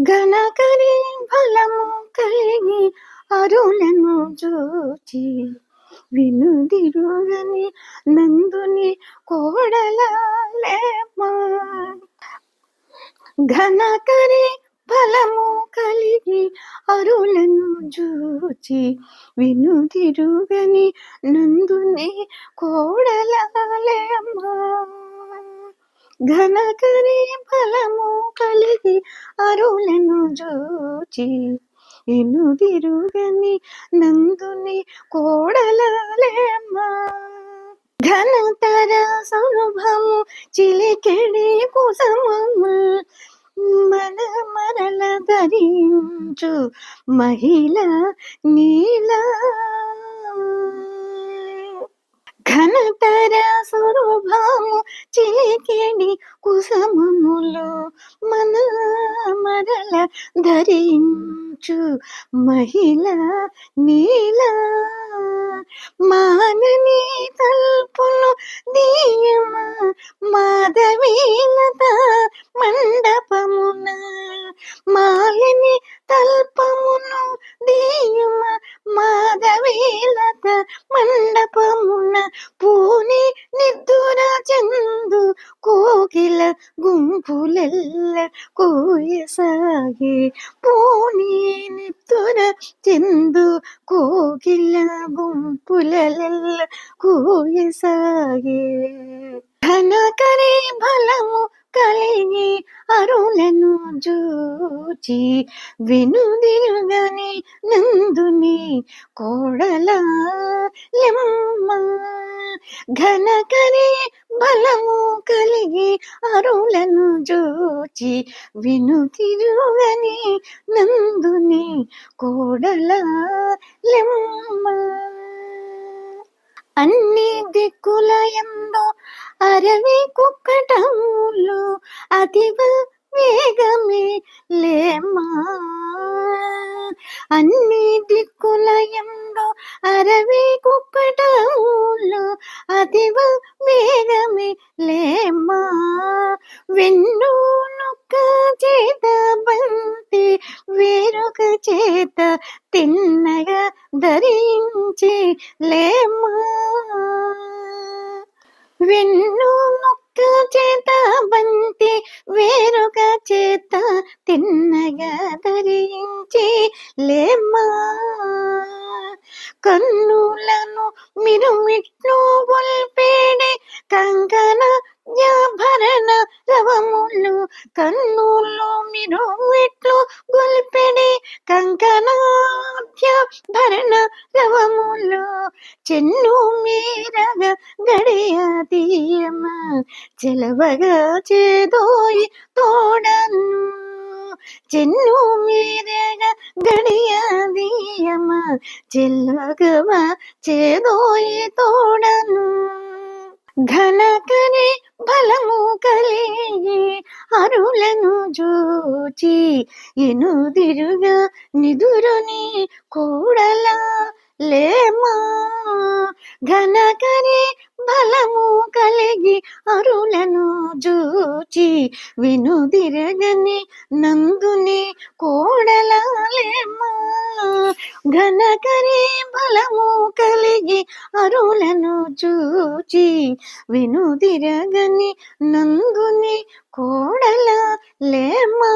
ఘనకరి బలము కలిగి అరులను చూచి వినుదిరుగని నందుని కోడలేమా ఘనకరి ఫలము కలిగి అరులను చూచి వినుదిరుగని నందుని కోడలేమా ఘనకరే ఫలము కలిగి అరులను చూచి ఎనుదిరుగని నందుని కోడలలేమ్మా. ఘనతర సౌభము చిలికెడి కుసమము మన మరల ధరించు మహిళ నీలా. ఘనతర స్వరూపము చిలికెడి కుసమములు మన మరల ధరించు మహిళ నీల. మానని తల్పులు దీయమ మాధవీలత మండపమున మాలిని తల్ కోకిల గుంపులెల్ల కోయసాగే పూని నిద్దుర చందు కోకిల గుంపులెల్ల కోయసాగే ఘనకరి బలము కలిగి అరులను జూచి వినుదిరుగని నందుని కోడల ఘనకరి బలము కలిగి అరులను జూచి వినుదిరుగని నందుని కోడల లెమ్మ అన్ని దిక్కుల ఎందు అరవి కుక్కటములు అతివ వేగమే లేమా? అన్ని దిక్కుల ఎందు అరవి కుక్కటములు అతివ వేగమే లేమా వెన్ను నొక్క చేత బంతి వేరొక చేత తిన్నగా ధరించి లేమా వెన్ను నొక్క చేత బంతి వేరొక చేత తిన్నగా ధరించి లేమా కన్నులను మిరుమిట్లు గొల్పేడే కంకణ భరణ రవములు. కన్నులు మిరుమిట్లు గొల్పెడే కంకణాధ్య భరణ రవములు. చెన్ను మీరగ గడియ తీయమ చెలవగా చేదోయి తోడను చెన్ను మీరగ గడియ దీయమ చెల్వగవ చేదోయి తోడను ఘనకరి బలము కలిగి అరులను జూచి ఎనుదిరుగా నిదురుని కూడల లేమా ఘనకరి బలము కలిగి అరులను జూచి వినుదిరగని నందుని కోడలేమా ఘనకరి బలము కలిగి అరులను చూచి వినుదిరగని నందుని కోడల లేమా.